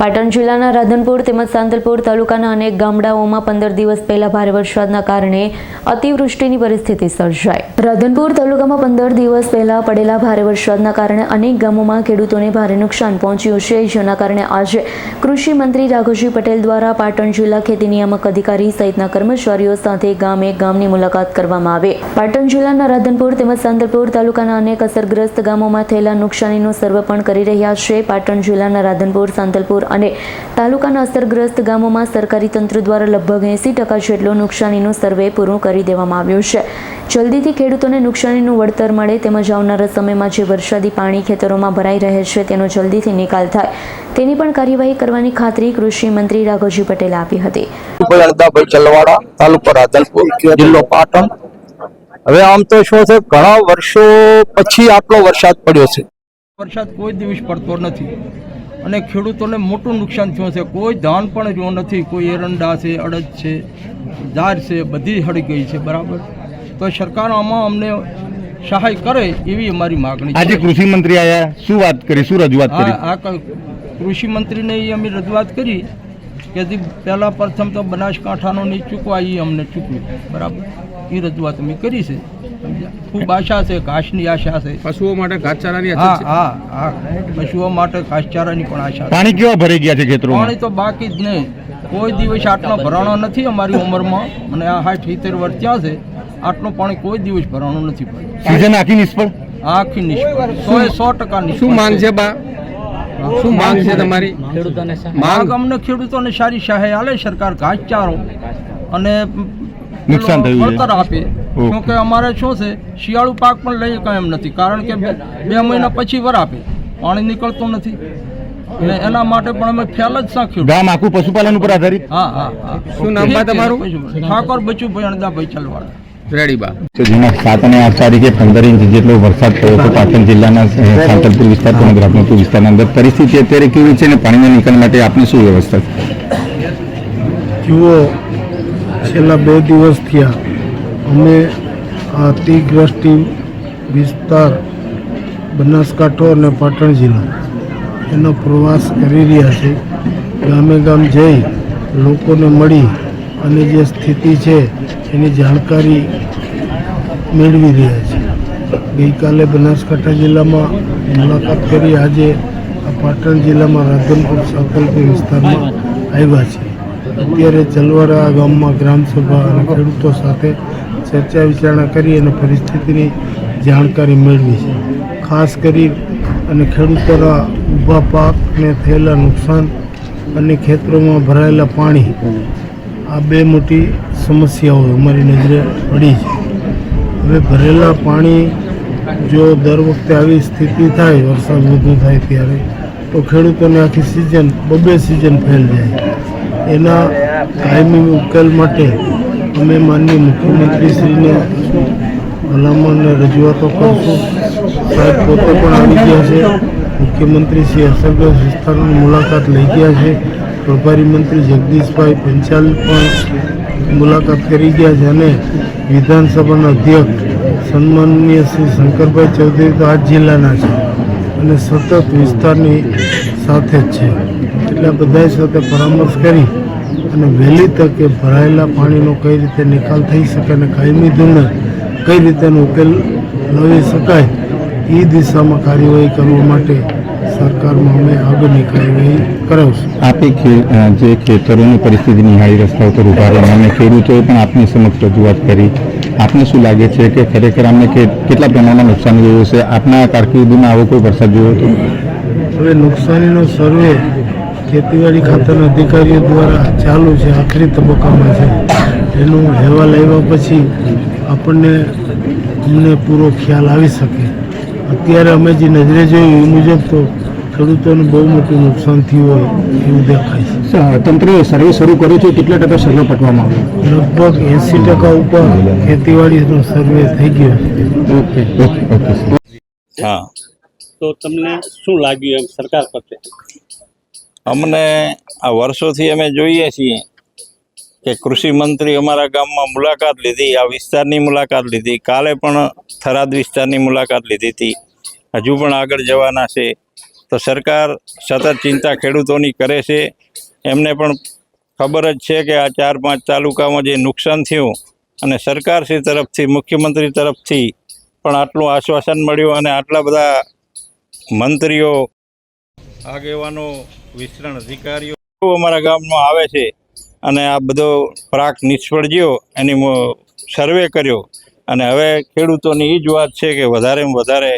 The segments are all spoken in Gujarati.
પાટણ જિલ્લાના રાધનપુર તેમજ સાંતલપુર તાલુકાના અનેક ગામડાઓમાં પંદર દિવસ પહેલા ભારે વરસાદના કારણે અતિવૃષ્ટિની પરિસ્થિતિ સર્જાઈ. રાધનપુર તાલુકામાં પંદર દિવસ પહેલા પડેલા ભારે વરસાદના કારણે અનેક ગામોમાં ખેડૂતોને ભારે નુકસાન પહોંચ્યું છે. જેના કારણે આજે કૃષિ મંત્રી રાઘવજી પટેલ દ્વારા પાટણ જિલ્લા ખેતી નિયામક અધિકારી સહિતના કર્મચારીઓ સાથે ગામે ગામની મુલાકાત કરવામાં આવી. પાટણ જિલ્લાના રાધનપુર તેમજ સાંતલપુર તાલુકાના અનેક અસરગ્રસ્ત ગામોમાં થયેલા નુકસાનીનું સર્વે પણ કરી રહ્યા છે. પાટણ જિલ્લાના રાધનપુર, સાંતલપુર અને તાલુકાના અસરગ્રસ્ત ગામોમાં સરકારી તંત્ર દ્વારા લગભગ એંસી ટકા જેટલું નુકસાનીનું સર્વે પૂરું કરી દેવામાં આવ્યું છે. જલ્દીથી ખેડૂતોને નુકસાનીનું વળતર મળે તેમજ આવનારા સમયમાં જે વરસાદી પાણી ખેતરોમાં ભરાઈ રહે છે તેનો જલ્દીથી નિકાલ થાય. તેની પણ કાર્યવાહી કરવાની ખાતરી કૃષિ મંત્રી રાઘવજી પટેલે આપી હતી. તાલુકો રાધનપુર જિલ્લો પાટણ. હવે આમ તો શું છે ઘણા વર્ષો પછી આટલો વરસાદ પડ્યો છે. વરસાદ કોઈ દિવસ પડતો નથી. અને ખેડૂતોને મોટું નુકસાન થયું છે. કોઈ ધાન પણ રહ્યું નથી. કોઈ એરંડા છે અડદ છે જાર છે બધી હળી ગઈ છે. બરાબર? તો સરકાર આમાં અમને સહાય કરે એવી અમારી માગણી આજે કૃષિ મંત્રી આયા. શું વાત કરી? શું રજૂઆત કરી? આ કૃષિ મંત્રીને એ અમે રજૂઆત કરી કે જે પહેલાં પ્રથમ તો બનાસકાંઠાનો નહીં ચૂકવા એ અમને ચૂકવ્યું. બરાબર? એ રજૂઆત અમે કરી છે? ખૂબ આશા છે? ઘાસની આશા છે. પશુઓ માટે ઘાસચારાની હા હા હા. પશુઓ માટે ઘાસચારાની પણ આશા છે. પાણી કેવા ભરાઈ ગયા છે ખેતરો પાણી તો બાકી જ નહીં કોઈ દિવસ આટલો ભરાણો નથી અમારી ઉંમરમાં. અને આ હાઠ સિત્તેર વર્ષ ત્યાં છે. આટલું પાણી કોઈ દિવસ ભરાણું નથી પડ્યું. સિઝન આખી નિષ્ફળ? આખી નિષ્ફળ. સો એ સો ટકા શું માંગ છે. બા? શું માંગ છે તમારી? માંગ? માંગ અમને ખેડૂતોને સારી સહાય આલે સરકાર ઘાસચારો અને નુકસાન થયું. વળતર આપે. કે અમારે શું છે શિયાળુ પાક પણ લઈ શકાય એમ નથી કારણ કે બે મહિના પછી વર આપે પાણી નીકળતું નથી. અને એના માટે પણ અમે ખ્યાલ જ સાખ્યું. ગામ આખું પશુપાલન ઉપર આધારિત? હા હા શું નામ બા તમારું? ઠાકોર બચુભાઈ અણદાભાઈ ચલવાડા. જેમાં સાત અને આઠ તારીખે પંદર ઇંચ જેટલો વરસાદ થયો હતો પાટણ જિલ્લાના સાંતલપુર વિસ્તાર તેમજ રાધનપુર વિસ્તારના અંદર. પરિસ્થિતિ અત્યારે કેવી છે અને પાણીના નિકાલ માટે આપની શું વ્યવસ્થા જુઓ છેલ્લા બે દિવસ થયા. અમે આ વિસ્તાર, બનાસકાંઠો અને પાટણ જિલ્લા એનો પ્રવાસ કરી રહ્યા છે ગામે ગામ જઈ લોકોને મળી અને જે સ્થિતિ છે એની જાણકારી મેળવી રહ્યા છે ગઈકાલે બનાસકાંઠા જિલ્લામાં મુલાકાત કરી આજે પાટણ જિલ્લામાં રાધનપુર સાંતલપુર વિસ્તારમાં આવ્યા છે અત્યારે ચલવાડા ગામમાં ગ્રામસભા અને ખેડૂતો સાથે ચર્ચા વિચારણા કરી અને પરિસ્થિતિની જાણકારી મેળવી છે. ખાસ કરી અને ખેડૂતોના ઊભા પાકને થયેલા નુકસાન અને ખેતરોમાં ભરાયેલા પાણી. આ બે મોટી સમસ્યાઓ અમારી નજરે પડી છે. હવે ભરેલા પાણી જો દર વખતે આવી સ્થિતિ થાય, વરસાદ વધુ થાય ત્યારે, તો ખેડૂતોને આખી સિઝન, બબે સિઝન ફેલ જાય. એના કાયમી ઉકેલ માટે અમે માનનીય મુખ્યમંત્રીશ્રીને ભલામણ રજૂઆતો કરશું. સાહેબ, પોતે પણ આવી ગયા છે. મુખ્યમંત્રી શ્રી અસરગ્રસ્ત વિસ્તારની મુલાકાત લઈ ગયા છે. પ્રભારી મંત્રી જગદીશભાઈ પંચાલ પણ મુલાકાત કરી ગયા છે અને વિધાનસભાના અધ્યક્ષ સન્માનનીય શ્રી શંકરભાઈ ચૌધરી તો આ જિલ્લાના છે અને સતત વિસ્તારની સાથે જ છે. એટલે બધાએ સાથે પરામર્શ કરી અને વહેલી તકે ભરાયેલા પાણીનો કઈ રીતે નિકાલ થઈ શકે અને કાયમી ધોરણે કઈ રીતેનો ઉકેલ લાવી શકાય એ દિશામાં કાર્યવાહી કરવા માટે સરકારમાં અમે આગળની કાર્યવાહી કરાવશું. આપે જે ખેતરોની પરિસ્થિતિ નિહાળી રસ્તા ઉપર ઊભા રહ્યા અને ખેડૂતોએ પણ આપની સમક્ષ રજૂઆત કરી. આપને શું લાગે છે કે ખરેખર અમને કેટલા પ્રમાણમાં નુકસાન જોયું છે આપના કારકિર્દીમાં આવો કોઈ વરસાદ જોયો હતો? હવે નુકસાનીનો સર્વે ખેતીવાડી ખાતાના અધિકારીઓ દ્વારા ચાલુ છે આખરી તબક્કામાં છે. એનો અહેવાલ આવ્યા પછી આપણને અમને પૂરો ખ્યાલ આવી શકે. અત્યારે અમે જે નજરે જોયું એ મુજબ તો ખેડૂતોને બહુ મોટું નુકસાન થયું હોય એવું દેખાય છે. તંત્રએ સર્વે શરૂ કર્યો છે કેટલા ટકા સર્વે પટવામાં આવ્યો? લગભગ એંસી ટકા ઉપર ખેતીવાડીનો સર્વે થઈ ગયો ઓકે હા. તો તમને શું લાગ્યું એમ સરકાર પ્રત્યે? અમને આ વર્ષોથી અમે જોઈએ છીએ કે કૃષિ મંત્રી અમારા ગામમાં મુલાકાત લીધી, આ વિસ્તારની મુલાકાત લીધી. કાલે પણ થરાદ વિસ્તારની મુલાકાત લીધી હતી. હજુ પણ આગળ જવાના છે. તો સરકાર સતત ચિંતા ખેડૂતોની કરે છે. એમને પણ ખબર જ છે કે આ ચાર પાંચ તાલુકામાં જે નુકસાન થયું અને સરકારશ્રી તરફથી, મુખ્યમંત્રી તરફથી પણ આટલું આશ્વાસન મળ્યું અને આટલા બધા મંત્રીઓ, આગેવાનો વિસ્તરણ અધિકારીઓ અમારા ગામમાં આવે છે અને આ બધો પ્રાક નિષ્ફળ ગયો એની સર્વે કર્યો. અને હવે ખેડૂતોની એ જ વાત છે કે વધારેમાં વધારે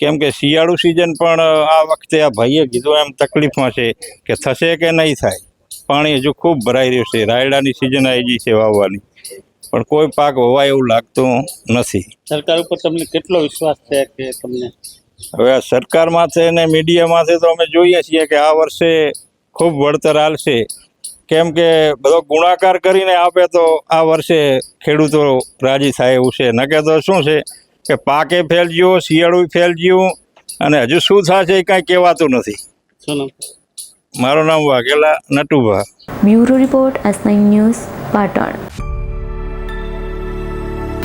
કેમ કે શિયાળુ સિઝન પણ આ વખતે આ ભાઈએ કીધું એમ તકલીફમાં છે કે થશે કે નહીં થાય. પાણી હજુ ખૂબ ભરાઈ રહ્યું છે. રાયડાની સિઝન આવી ગઈ છે વાવવાની. પણ કોઈ પાક વવાય એવું લાગતું નથી. સરકાર ઉપર તમને કેટલો વિશ્વાસ છે કે તમને હવે આ સરકારમાંથી અને મીડિયામાંથી તો અમે જોઈએ છીએ કે આ વર્ષે ખૂબ વળતર હાલશે કેમ કે બધો ગુણાકાર કરીને આપે તો આ વર્ષે ખેડૂતો રાજી થાય એવું છે. નકે તો શું છે કે પાકે ફેલ ગયો શિયાળું ફેલ ગયું અને હજુ શું થશે એ કાંઈ કહેવાતું નથી. મારું નામ Vaghela Natubha. Bureau report S nine news Patan.